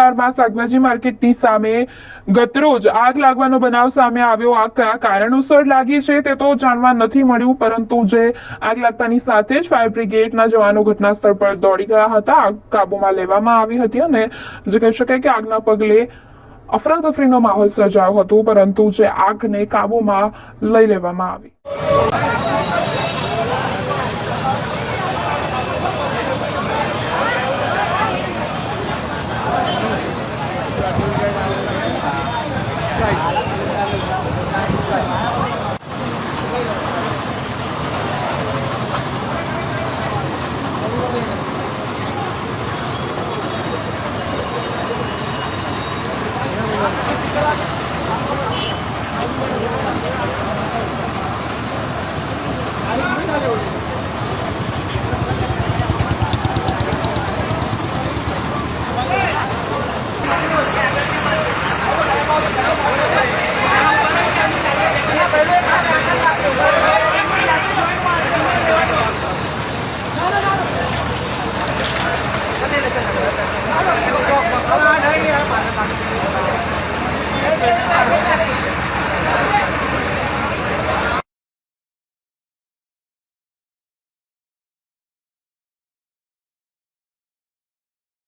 વિસ્તારમાં શાકભાજી માર્કેટની સામે ગતરોજ આગ લાગવાનો બનાવ સામે આવ્યો. આગ કયા કારણોસર લાગી છે તે તો જાણવા નથી મળ્યું, પરંતુ જે આગ લાગતાની સાથે જ ફાયર બ્રિગેડના જવાનો ઘટના સ્થળ પર દોડી ગયા હતા. આગ કાબૂમાં લેવામાં આવી હતી અને જે કહી શકાય કે આગના પગલે અફરાતફરીનો માહોલ સર્જાયો હતો, પરંતુ જે આગને કાબુમાં લઈ લેવામાં આવી.